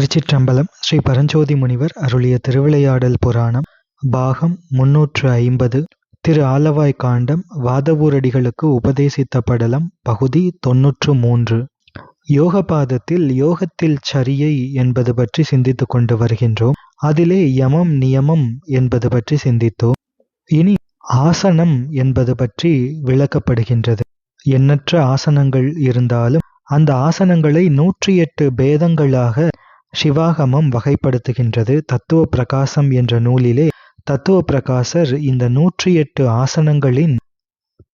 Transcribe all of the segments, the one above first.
திருச்சிற்றம்பலம் ஸ்ரீ பரஞ்சோதி முனிவர் அருளிய திருவிளையாடல் புராணம் பாகம் முன்னூற்று ஐம்பது. திரு ஆலவாய் காண்டம் வாதவூரடிகளுக்கு உபதேசித்த படலம் பகுதி தொன்னூற்று மூன்று. யோகபாதத்தில் யோகத்தில் சரியை என்பது பற்றி சிந்தித்து கொண்டு வருகின்றோம். அதிலே யமம் நியமம் என்பது பற்றி சிந்தித்தோம். இனி ஆசனம் என்பது பற்றி விளக்கப்படுகின்றது. எண்ணற்ற ஆசனங்கள் இருந்தாலும் அந்த ஆசனங்களை நூற்றி எட்டு பேதங்களாக சிவாகமம் வகைப்படுத்துகின்றது தத்துவ பிரகாசம் என்ற நூலிலே. தத்துவ பிரகாசர் இந்த நூற்றி எட்டு ஆசனங்களின்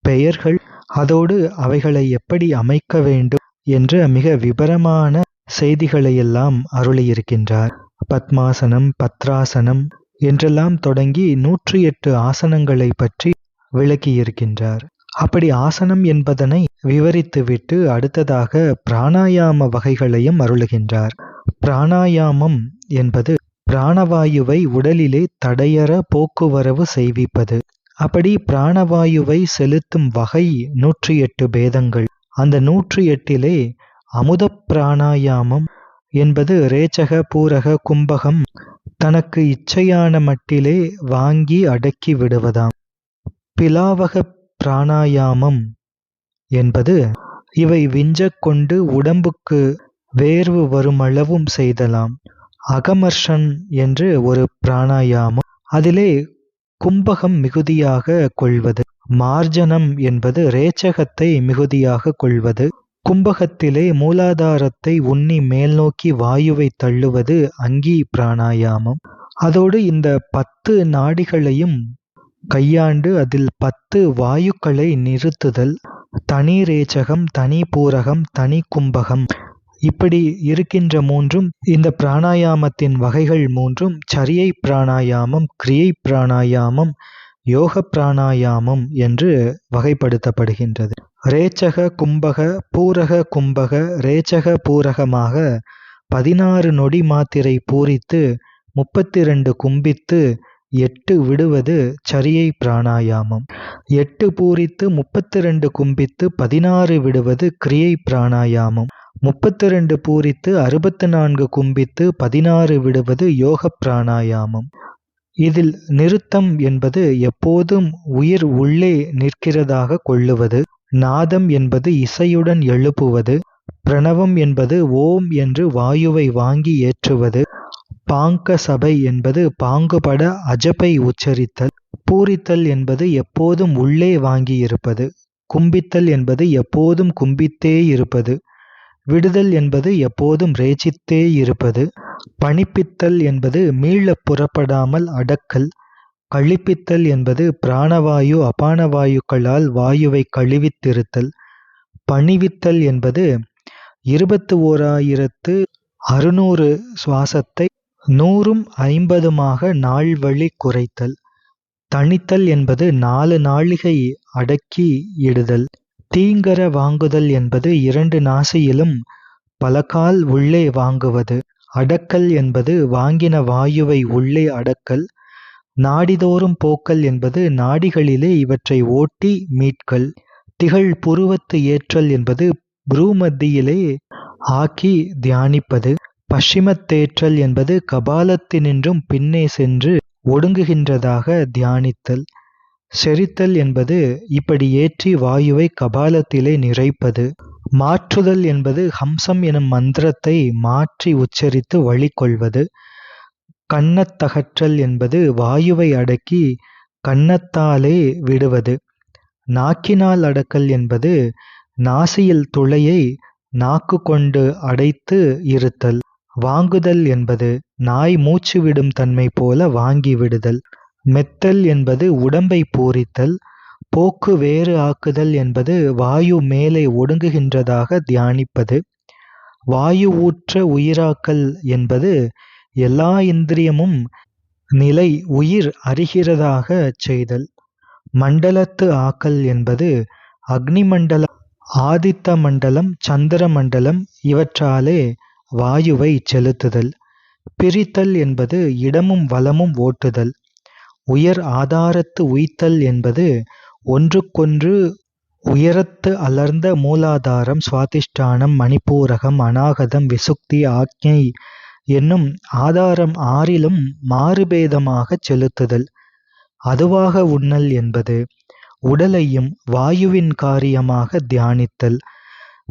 பெயர்கள் அதோடு அவைகளை எப்படி அமைக்க வேண்டும் என்ற மிக விபரமான செய்திகளையெல்லாம் அருளியிருக்கின்றார். பத்மாசனம் பத்ராசனம் என்றெல்லாம் தொடங்கி நூற்றி எட்டு ஆசனங்களை பற்றி விளக்கியிருக்கின்றார். அப்படி ஆசனம் என்பதனை விவரித்துவிட்டு அடுத்ததாக பிராணாயாம வகைகளையும் அருளுகின்றார். பிராணாயாமம் என்பது பிராணவாயுவை உடலிலே தடையற போக்குவரவு செய்விப்பது. அப்படி பிராணவாயுவை செலுத்தும் வகை நூற்றி எட்டு பேதங்கள். அந்த நூற்றி எட்டிலே அமுத பிராணாயாமம் என்பது ரேச்சக பூரக கும்பகம் தனக்கு இச்சையான மட்டிலே வாங்கி அடக்கி விடுவதாம். பிலாவக பிராணாயாமம் என்பது இவை விஞ்சக் கொண்டு உடம்புக்கு வேர்வு வருமளவும் செய்தலாம். அகமர்ஷன் என்று ஒரு பிராணாயாமம் அதிலே கும்பகம் மிகுதியாக கொள்வது மார்ஜனம் என்பது ரேச்சகத்தை மிகுதியாக கொள்வது கும்பகத்திலே மூலாதாரத்தை உண்ணி மேல்நோக்கி வாயுவை தள்ளுவது அங்கி பிராணாயாமம். அதோடு இந்த பத்து நாடிகளையும் கையாண்டு அதில் பத்து வாயுக்களை நிறுத்துதல் தனி ரேச்சகம் தனி பூரகம் தனி கும்பகம். இப்படி இருக்கின்ற மூன்றும் இந்த பிராணாயாமத்தின் வகைகள் மூன்றும் சரியை பிராணாயாமம் கிரியை பிராணாயாமம் யோக பிராணாயாமம் என்று வகைப்படுத்தப்படுகின்றது. ரேச்சக கும்பக பூரக கும்பக ரேச்சக பூரகமாக பதினாறு நொடி மாத்திரை பூரித்து முப்பத்தி ரெண்டு கும்பித்து எட்டு விடுவது சரியை பிராணாயாமம். எட்டு பூரித்து முப்பத்தி ரெண்டு கும்பித்து பதினாறு விடுவது கிரியை பிராணாயாமம். முப்பத்தி ரெண்டு பூரித்து அறுபத்து நான்கு கும்பித்து பதினாறு விடுவது யோக பிராணாயாமம். இதில் நிறுத்தம் என்பது எப்போதும் உயிர் உள்ளே நிற்கிறதாக கொள்ளுவது நாதம் என்பது இசையுடன் எழுப்புவது பிரணவம் என்பது ஓம் என்று வாயுவை வாங்கி ஏற்றுவது பாங்க சபை என்பது பாங்குபட அஜபை உச்சரித்தல் பூரித்தல் என்பது எப்போதும் உள்ளே வாங்கி இருப்பது கும்பித்தல் என்பது எப்போதும் கும்பித்தே இருப்பது விடுதல் என்பது எப்போதும் ரேச்சித்தே இருப்பது பணிப்பித்தல் என்பது மீள புறப்படாமல் அடக்கல் கழிப்பித்தல் என்பது பிராணவாயு அபானவாயுக்களால் வாயுவை கழிவித்திருத்தல் பணிவித்தல் என்பது இருபத்து ஓராயிரத்து அறுநூறு சுவாசத்தை நூறும் ஐம்பதுமாக நாள்வழி குறைத்தல். தணித்தல் என்பது நாலு நாழிகை அடக்கி இடுதல். தீங்கர வாங்குதல் என்பது இரண்டு நாசியிலும் பலகால் உள்ளே வாங்குவது. அடக்கல் என்பது வாங்கின வாயுவை உள்ளே அடக்கல். நாடிதோறும் போக்கல் என்பது நாடிகளிலே இவற்றை ஓட்டி மீட்கல். திகழ் புருவத்து ஏற்றல் என்பது புரூமத்தியிலே ஆக்கி தியானிப்பது. பশ্চিமத்தேற்றல் என்பது கபாலத்தினின்றும் பின்னே சென்று ஒடுங்குகின்றதாக தியானித்தல். செரித்தல் என்பது இப்படி ஏற்றி வாயுவை கபாலத்திலே நிறைப்பது. மாற்றுதல் என்பது ஹம்சம் எனும் மந்திரத்தை மாற்றி உச்சரித்து வழி கொள்வது என்பது வாயுவை அடக்கி கன்னத்தாலே விடுவது. நாக்கினால் அடக்கல் என்பது நாசியில் துளையை நாக்கு கொண்டு அடைத்து இருத்தல். வாங்குதல் என்பது நாய் மூச்சு விடும் தன்மை போல வாங்கி விடுதல். மெத்தல் என்பது உடம்பை பூரித்தல். போக்கு வேறு ஆக்குதல் என்பது வாயு மேலே ஒடுங்குகின்றதாக தியானிப்பது. வாயு ஊற்ற உயிராக்கல் என்பது எல்லா இந்திரியமும் நிலை உயிர் அறிகிறதாக செய்தல். மண்டலத்து ஆக்கல் என்பது அக்னி மண்டலம் ஆதித்த மண்டலம் சந்திர மண்டலம் இவற்றாலே வாயுவை செலுத்துதல். பிரித்தல் என்பது இடமும் வலமும் ஓட்டுதல். உயர் ஆதாரத்து உய்த்தல் என்பது ஒன்றுக்கொன்று உயரத்து அலர்ந்த மூலாதாரம் சுவாதிஷ்டானம் மணிப்பூரகம் அநாகதம் விசுக்தி ஆக்ஞை என்னும் ஆதாரம் ஆறிலும் மாறுபேதமாகச் செலுத்துதல். அதுவாக உண்ணல் என்பது உடலையும் வாயுவின் காரியமாக தியானித்தல்.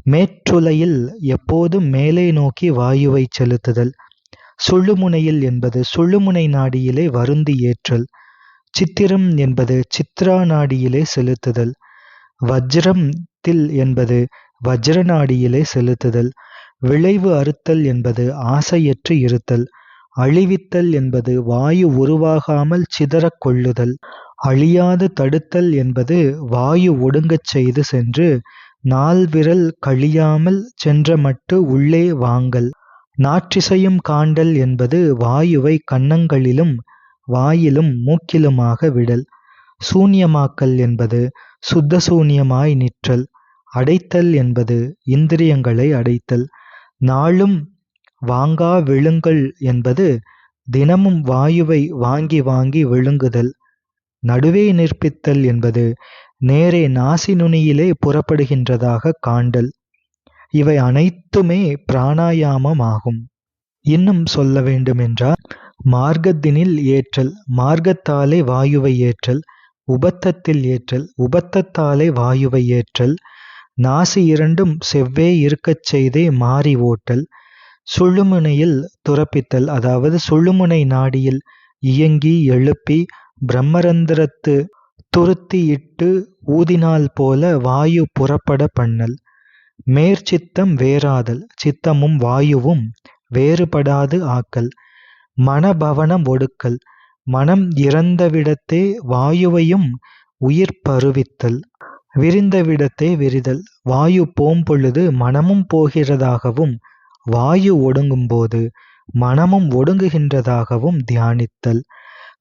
மேற்றுலையில் எப்போதும் மேலே நோக்கி வாயுவை செலுத்துதல். சுழுமுனையில் என்பது சுழுமுனை நாடியிலே வருந்தி ஏற்றல். சித்திரம் என்பது சித்ரா நாடியிலே செலுத்துதல். வஜ்ரம் தில் என்பது வஜ்ர நாடியிலே செலுத்துதல். விளைவு அறுத்தல் என்பது ஆசையற்று இருத்தல். அழிவித்தல் என்பது வாயு உருவாகாமல் சிதறக் கொள்ளுதல். அழியாது தடுத்தல் என்பது வாயு ஒடுங்கச் செய்து சென்று நால்விரல் கழியாமல் சென்றமட்டு உள்ளே வாங்கல். நாற்றிசையும் காண்டல் என்பது வாயுவை கன்னங்களிலும் வாயிலும் மூக்கிலுமாக விடல். சூன்யமாக்கல் என்பது சுத்த சூன்யமாய் நிற்றல். அடைத்தல் என்பது இந்திரியங்களை அடைத்தல். நாளும் வாங்கா விழுங்கல் என்பது தினமும் வாயுவை வாங்கி வாங்கி விழுங்குதல். நடுவே நிற்பித்தல் என்பது நேரே நாசி நுனியிலே புறப்படுகின்றதாக காண்டல். இவை அனைத்துமே பிராணாயாமம் ஆகும் இன்னும் சொல்ல வேண்டுமென்றால் மார்க்கத்தினில் ஏற்றல் மார்க்கத்தாலே வாயுவை ஏற்றல் உபத்தத்தில் ஏற்றல் உபத்தத்தாலே வாயுவை ஏற்றல் நாசி இரண்டும் செவ்வே இருக்கச் செய்தே மாறி ஓட்டல் சுழுமுனையில் துறப்பித்தல் அதாவது சுழுமுனை நாடியில் இயங்கி எழுப்பி பிரம்மரந்திரத்து துருத்தி இட்டு ஊதினால் போல வாயு புறப்பட பண்ணல். மேற்சித்தம் வேறாதல் சித்தமும் வாயுவும் வேறுபடாது ஆக்கல். மனபவனம் ஒடுக்கல் மனம் இறந்தவிடத்தே வாயுவையும் உயிர் பருவித்தல். விரிந்தவிடத்தே விரிதல் வாயு போம்பொழுது மனமும் போகிறதாகவும் வாயு ஒடுங்கும்போது மனமும் ஒடுங்குகின்றதாகவும் தியானித்தல்.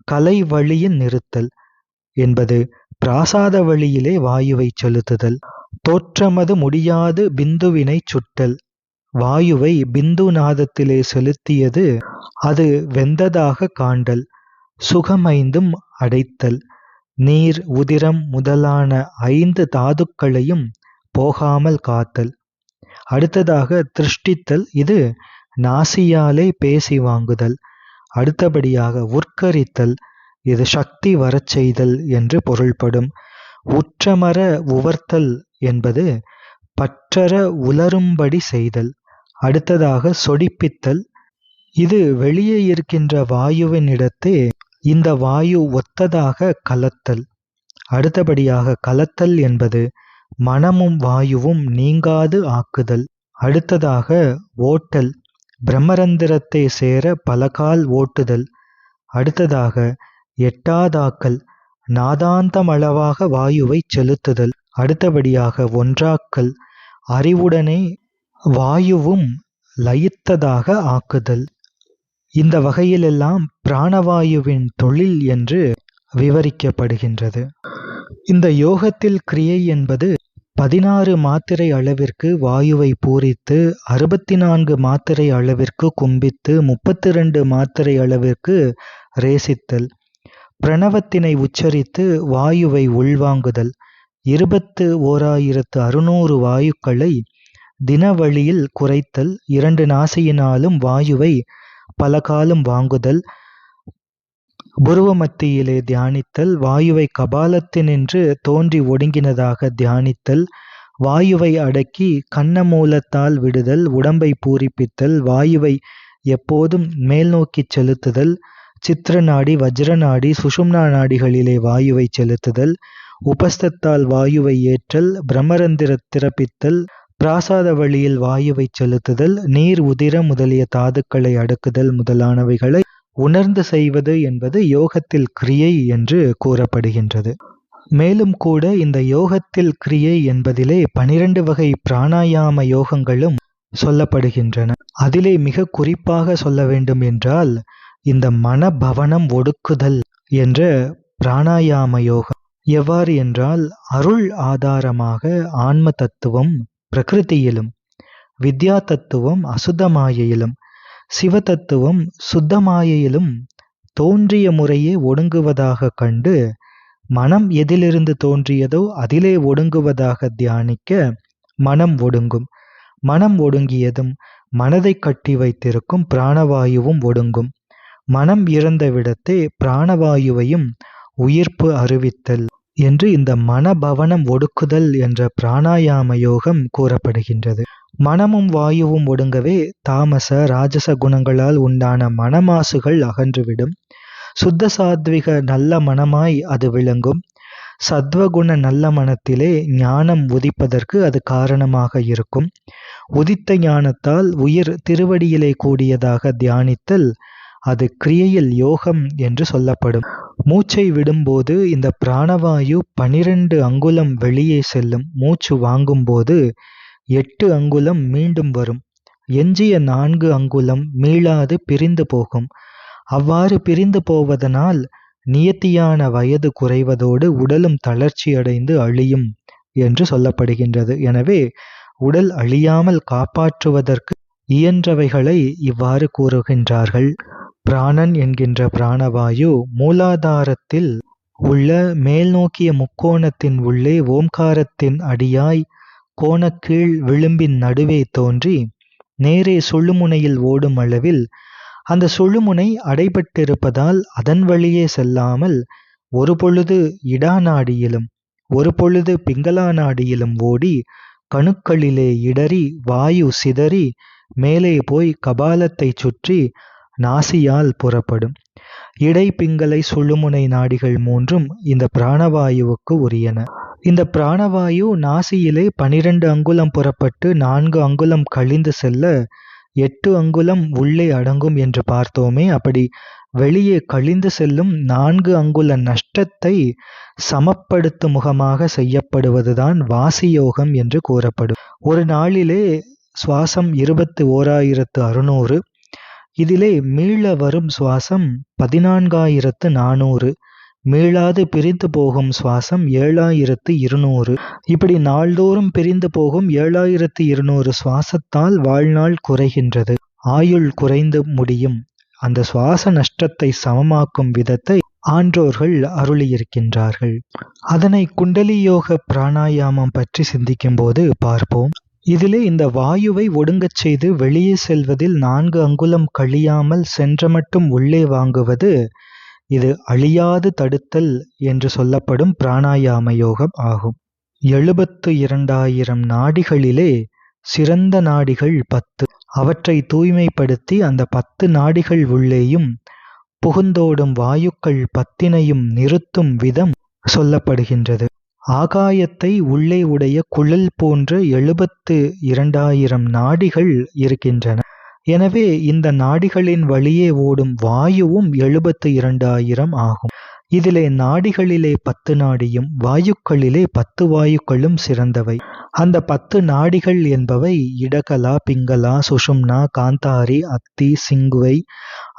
கலை வழியின் நிறுத்தல் என்பது பிராசாத வழியிலே வாயுவை செலுத்துதல். தோற்றமது முடியாது பிந்துவினை சுட்டல். வாயுவை பிந்து நாதத்திலே செலுத்தியது அது வெந்ததாக காண்டல். சுகமைந்தும் அடைத்தல். நீர் உதிரம் முதலான ஐந்து தாதுக்களையும் போகாமல் காத்தல். அடுத்ததாக திருஷ்டித்தல். இது நாசியாலே பேசி வாங்குதல். அடுத்தபடியாக உட்கரித்தல் இது சக்தி வரச் செய்தல் என்று பொருள்படும். உற்றமர உவர்த்தல் என்பது பற்றற உலரும்படி செய்தல் அடுத்ததாக சொடிப்பித்தல். இது வெளியே இருக்கின்ற வாயுவின் இடத்தே இந்த வாயு ஒத்ததாக கலத்தல். அடுத்தபடியாக கலத்தல் என்பது மனமும் வாயுவும் நீங்காது ஆக்குதல். அடுத்ததாக ஓட்டல் பிரம்மரந்திரத்தை சேர பலகால் ஓட்டுதல். அடுத்ததாக எட்டாதாக்கல் நாதாந்தமளவாக வாயுவை செலுத்துதல். அடுத்தபடியாக ஒன்றாக்கல் அறிவுடனே வாயுவும் லயித்ததாக ஆக்குதல். இந்த வகையிலெல்லாம் பிராணவாயுவின் தொழில் என்று விவரிக்கப்படுகின்றது. இந்த யோகத்தில் கிரியை என்பது பதினாறு மாத்திரை அளவிற்கு வாயுவை பூரித்து அறுபத்தி நான்கு மாத்திரை அளவிற்கு கும்பித்து முப்பத்தி ரெண்டு மாத்திரை அளவிற்கு ரேசித்தல். பிரணவத்தினை உச்சரித்து வாயுவை உள்வாங்குதல். இருபத்து ஓராயிரத்து அறுநூறு வாயுக்களை தினவழியில் குறைத்தல். இரண்டு நாசியினாலும் வாயுவை பல காலம் வாங்குதல். புருவ மத்தியிலே தியானித்தல் வாயுவை கபாலத்தினின்று தோன்றி ஒடுங்கினதாக தியானித்தல் வாயுவை அடக்கி கன்னமூலத்தால் விடுதல் உடம்பை பூரிப்பித்தல் வாயுவை எப்போதும் மேல்நோக்கிச் செலுத்துதல் சித்திர நாடி வஜ்ர நாடி சுஷும்னா நாடிகளிலே வாயுவை செலுத்துதல் உபஸ்தத்தால் வாயுவை ஏற்றல் பிரம்மரந்திர திறப்பித்தல் பிராசாத வழியில் வாயுவை செலுத்துதல் நீர் உதிர முதலிய தாதுக்களை அடக்குதல் முதலானவைகளை உணர்ந்து செய்வது என்பது யோகத்தில் கிரியை என்று கூறப்படுகின்றது. மேலும் கூட இந்த யோகத்தில் கிரியை என்பதிலே பனிரெண்டு வகை பிராணாயாம யோகங்களும் சொல்லப்படுகின்றன. அதிலே மிக குறிப்பாக சொல்ல வேண்டும் என்றால் இந்த மனபவனம் ஒடுக்குதல் என்ற பிராணாயாம யோகம். எவ்வாறு என்றால் அருள் ஆதாரமாக ஆன்ம தத்துவம் பிரகிருதியிலும் வித்யா தத்துவம் அசுத்தமாயையிலும் சிவதத்துவம் சுத்தமாயையிலும் தோன்றிய முறையே ஒடுங்குவதாக கண்டு மனம் எதிலிருந்து தோன்றியதோ அதிலே ஒடுங்குவதாக தியானிக்க மனம் ஒடுங்கும். மனம் ஒடுங்கியதும் மனதை கட்டி வைத்திருக்கும் பிராணவாயுவும் ஒடுங்கும். மனம் இறந்த விடத்தே பிராணவாயுவையும் உயிர்ப்பு அறிவித்தல் என்று இந்த மனபவனம் ஒடுக்குதல் என்ற பிராணாயாம யோகம் கூறப்படுகின்றது. மனமும் வாயுவும் ஒடுங்கவே தாமச ராஜச குணங்களால் உண்டான மனமாசுகள் அகன்றுவிடும். சுத்த சாத்விக நல்ல மனமாய் அது விளங்கும். சத்வகுண நல்ல மனத்திலே ஞானம் உதிப்பதற்கு அது காரணமாக இருக்கும். உதித்த ஞானத்தால் உயிர் திருவடியிலே கூடியதாக தியானித்தல் அது கிரியையில் யோகம் என்று சொல்லப்படும். மூச்சை விடும்போது இந்த பிராணவாயு பனிரெண்டு அங்குலம் வெளியே செல்லும். மூச்சு வாங்கும்போது எட்டு அங்குலம் மீண்டும் வரும். எஞ்சிய நான்கு அங்குலம் மீளாது பிரிந்து போகும். அவ்வாறு பிரிந்து போவதனால் நியத்தியான வயது குறைவதோடு உடலும் தளர்ச்சியடைந்து அழியும் என்று சொல்லப்படுகின்றது. எனவே உடல் அழியாமல் காப்பாற்றுவதற்கு இயன்றவைகளை இவ்வாறு கூறுகின்றார்கள். பிராணன் என்கின்ற பிராணவாயு மூலாதாரத்தில் உள்ள மேல்நோக்கிய முக்கோணத்தின் உள்ளே ஓம்காரத்தின் அடியாய் கோணக்கீழ் விளிம்பின் நடுவே தோன்றி நேரே சுழுமுனையில் ஓடும் அளவில் அந்த சுழுமுனை அடைபட்டிருப்பதால் அதன் வழியே செல்லாமல் ஒரு பொழுது இடா நாடியிலும் ஒரு பொழுது பிங்களா நாடியிலும் ஓடி கணுக்களிலே இடறி வாயு சிதறி மேலே போய் கபாலத்தை சுற்றி நாசியால் புறப்படும். இடை பிங்களை சுழுமுனை நாடிகள் மூன்றும் இந்த பிராணவாயுவுக்கு உரியன. இந்த பிராணவாயு நாசியிலே பனிரெண்டு அங்குலம் புறப்பட்டு நான்கு அங்குலம் கழிந்து செல்ல எட்டு அங்குலம் உள்ளே அடங்கும் என்று பார்த்தோமே அப்படி வெளியே கழிந்து செல்லும் நான்கு அங்குல நஷ்டத்தை சமப்படுத்தும் முகமாக செய்யப்படுவதுதான் வாசியோகம் என்று கூறப்படும். ஒரு நாளிலே சுவாசம் இருபத்து ஓராயிரத்து அறுநூறு இதிலே மீள வரும் சுவாசம் பதினான்காயிரத்து நானூறு மீளாது பிரிந்து போகும் சுவாசம் ஏழாயிரத்து இருநூறு. இப்படி நாள்தோறும் பிரிந்து போகும் ஏழாயிரத்து இருநூறு சுவாசத்தால் வாழ்நாள் குறைகின்றது. ஆயுள் குறைந்து முடியும். அந்த சுவாச நஷ்டத்தை சமமாக்கும் விதத்தை ஆன்றோர்கள் அருளியிருக்கின்றார்கள். அதனை குண்டலி யோக பிராணாயாமம் பற்றி சிந்திக்கும் போது பார்ப்போம். இதிலே இந்த வாயுவை ஒடுங்கச் செய்து வெளியே செல்வதில் நான்கு அங்குலம் கழியாமல் சென்ற மட்டும் உள்ளே வாங்குவது இது அழியாது தடுத்தல் என்று சொல்லப்படும் பிராணாயாம யோகம் ஆகும். எழுபத்து இரண்டாயிரம் நாடிகளிலே சிறந்த நாடிகள் பத்து. அவற்றை தூய்மைப்படுத்தி அந்த பத்து நாடிகள் உள்ளேயும் புகுந்தோடும் வாயுக்கள் பத்தினையும் நிறுத்தும் விதம் சொல்லப்படுகின்றது. ஆகாயத்தை உள்ளே உடைய குழல் போன்ற எழுபத்து இரண்டாயிரம் நாடிகள் இருக்கின்றன. எனவே இந்த நாடிகளின் வழியே ஓடும் வாயுவும் எழுபத்து இரண்டாயிரம் ஆகும். இதிலே நாடிகளிலே பத்து நாடியும் வாயுக்களிலே பத்து வாயுக்களும் சிறந்தவை. அந்த பத்து நாடிகள் என்பவை இடகலா பிங்களா சுஷும்னா காந்தாரி அத்தி சிங்குவை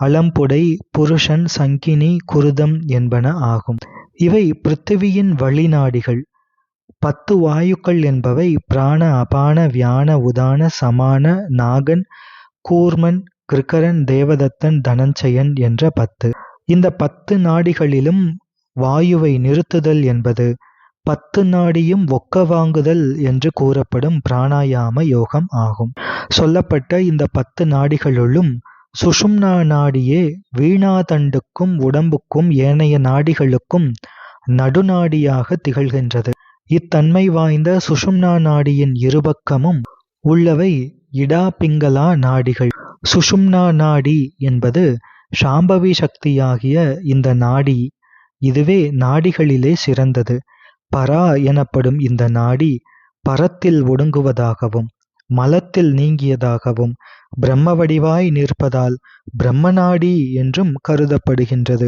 அலம்புடை புருஷன் சங்கினி குருதம் என்பன ஆகும். இவை பிருத்திவியின் வழிநாடிகள். பத்து வாயுக்கள் என்பவை பிராண அபான வியான உதான சமான நாகன் கூர்மன் கிருக்கரன் தேவதத்தன் தனஞ்சயன் என்ற பத்து. இந்த பத்து நாடிகளிலும் வாயுவை நிறுத்துதல் என்பது பத்து நாடியும் ஒக்க வாங்குதல் என்று கூறப்படும் பிராணாயாம யோகம் ஆகும். சொல்லப்பட்ட இந்த பத்து நாடிகளுள்ளும் சுஷும்னா நாடியே வீணாதண்டுக்கும் உடம்புக்கும் ஏனைய நாடிகளுக்கும் நடுநாடியாக திகழ்கின்றது. இத்தன்மை வாய்ந்த சுஷும்னா நாடியின் இருபக்கமும் உள்ளவை இடா பிங்களா நாடிகள். சுஷும்னா நாடி என்பது சாம்பவி சக்தியாகிய இந்த நாடி. இதுவே நாடிகளிலே சிறந்தது. பரா எனப்படும் இந்த நாடி பரத்தில் ஒடுங்குவதாகவும் மலத்தில் நீங்கியதாகவும் பிரம்ம வடிவாய் நிற்பதால் பிரம்மநாடி என்றும் கருதப்படுகின்றது.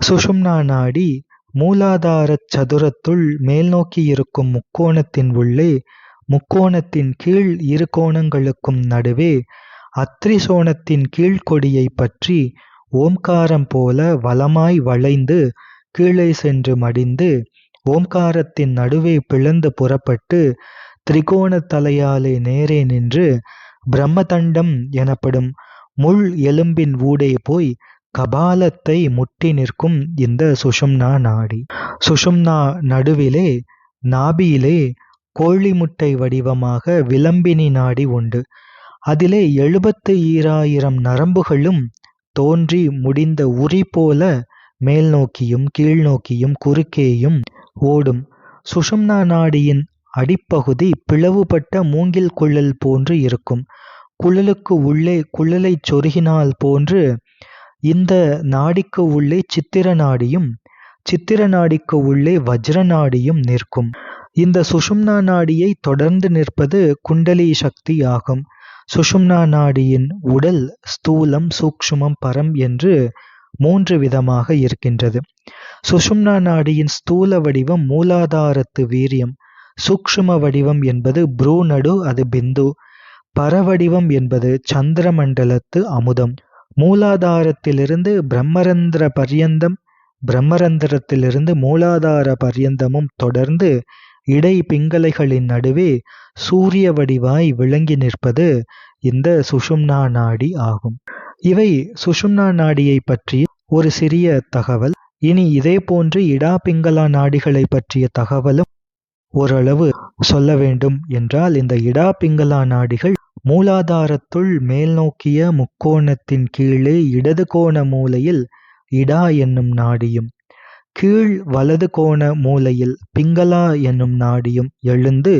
சுஷும்னா நாடி மூலாதாரச் சதுரத்துள் மேல்நோக்கியிருக்கும் முக்கோணத்தின் உள்ளே முக்கோணத்தின் கீழ் இரு கோணங்களுக்கும் நடுவே அத்ரிசோணத்தின் கீழ்க்கொடியைப் பற்றி ஓம்காரம் போல வலமாய் வளைந்து கீழே சென்று மடிந்து ஓம்காரத்தின் நடுவே பிளந்து புறப்பட்டு திரிகோண தலையாலே நேரே நின்று பிரம்மதண்டம் எனப்படும் முள் எலும்பின் ஊடே போய் கபாலத்தை முட்டி நிற்கும் இந்த சுஷும்னா நாடி. சுஷும்னா நடுவிலே நாபியிலே கோழி முட்டை வடிவமாக விளம்பினி நாடி உண்டு. அதிலே எழுபத்து ஈராயிரம் நரம்புகளும் தோன்றி முடிந்த உரி போல மேல் நோக்கியும் கீழ் நோக்கியும் குறுக்கேயும் ஓடும். சுஷும்னா நாடியின் அடிப்பகுதி பிளவுபட்ட மூங்கில் குழல் போன்று இருக்கும். குழலுக்கு உள்ளே குழலை சொருகினால் போன்று இந்த நாடிக்கு உள்ளே சித்திர நாடியும் சித்திர நாடிக்கு உள்ளே வஜ்ர நாடியும் நிற்கும். இந்த சுஷும்னா நாடியை தொடர்ந்து நிற்பது குண்டலி சக்தி ஆகும் சுஷும்னா நாடியின் உடல் ஸ்தூலம் சூக்ஷ்மம் பரம் என்று மூன்று விதமாக இருக்கின்றது. சுஷும்னா நாடியின் ஸ்தூல வடிவம் மூலாதாரத்து வீரியம். சூக்ஷ்ம வடிவம் என்பது புரூநடு அது பிந்து. பரவடிவம் என்பது சந்திரமண்டலத்து அமுதம். மூலாதாரத்திலிருந்து பிரம்மரந்திர பர்யந்தம் பிரம்மரந்திரத்திலிருந்து மூலாதார பர்யந்தமும் தொடர்ந்து இடை பிங்கலைகளின் நடுவே சூரிய வடிவாய் விளங்கி நிற்பது இந்த சுஷும்னா நாடி ஆகும். இவை சுஷும்னா நாடியை பற்றி ஒரு சிறிய தகவல். இனி இதே போன்று இடா பிங்களா நாடிகளை பற்றிய தகவலும் ஓரளவு சொல்ல வேண்டும் என்றால் இந்த இடா பிங்களா நாடிகள் மூலாதாரத்துள் மேல்நோக்கிய முக்கோணத்தின் கீழே இடது கோண மூலையில் இடா என்னும் நாடியும் கீழ் வலது கோண மூலையில் பிங்களா என்னும் நாடியும் எழுந்து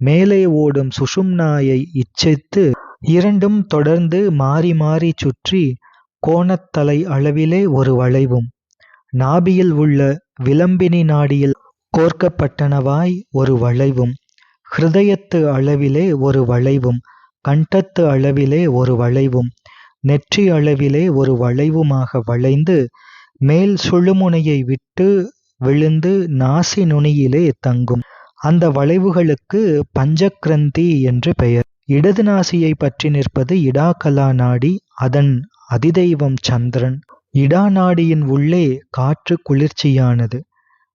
மேலே ஓடும் சுஷும்னாயை இச்சித்து இரண்டும் தொடர்ந்து மாறி மாறி சுற்றி கோணத்தலை அளவிலே ஒரு வளைவும். நாபியில் உள்ள விளம்பினி நாடியில் கோர்க்கப்பட்டனவாய் ஒரு வளைவும். ஹிருதயத்து அளவிலே ஒரு வளைவும். கண்டத்து அளவிலே ஒரு வளைவும். நெற்றி அளவிலே ஒரு வளைவுமாக வளைந்து மேல் சுழுமுனையை விட்டு விழுந்து நாசி நுனியிலே தங்கும். அந்த வளைவுகளுக்கு பஞ்சக்ரந்தி என்று பெயர். இடது நாசியை பற்றி நிற்பது இடாக்கலா நாடி அதன் அதிதெய்வம் சந்திரன். இடா நாடியின் உள்ளே காற்று குளிர்ச்சியானது.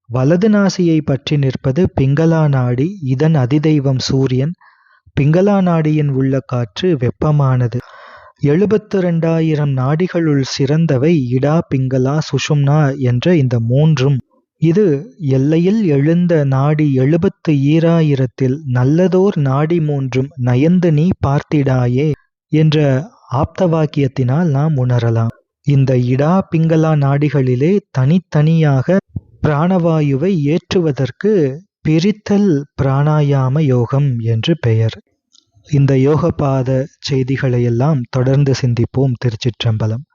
வலது நாசியை பற்றி நிற்பது பிங்களா நாடி இதன் அதிதெய்வம் சூரியன். பிங்களா நாடியின் உள்ள காற்று வெப்பமானது. எழுபத்து ரெண்டாயிரம் நாடிகளுள் சிறந்தவை இடா பிங்களா சுஷும்னா என்ற இந்த மூன்றும். இது எல்லையில் எழுந்த நாடி எழுபத்து ஈராயிரத்தில் நல்லதோர் நாடி மூன்றும் நயந்து நீ பார்த்திடாயே என்ற ஆப்த வாக்கியத்தினால் நாம் உணரலாம். இந்த இடா பிங்களா நாடிகளிலே தனித்தனியாக பிராணவாயுவை ஏற்றுவதற்கு பிரித்தல் பிராணாயாம யோகம் என்று பெயர். இந்த யோகபாத செய்திகளையெல்லாம் தொடர்ந்து சிந்திப்போம் திருச்சிற்றம்பலம்.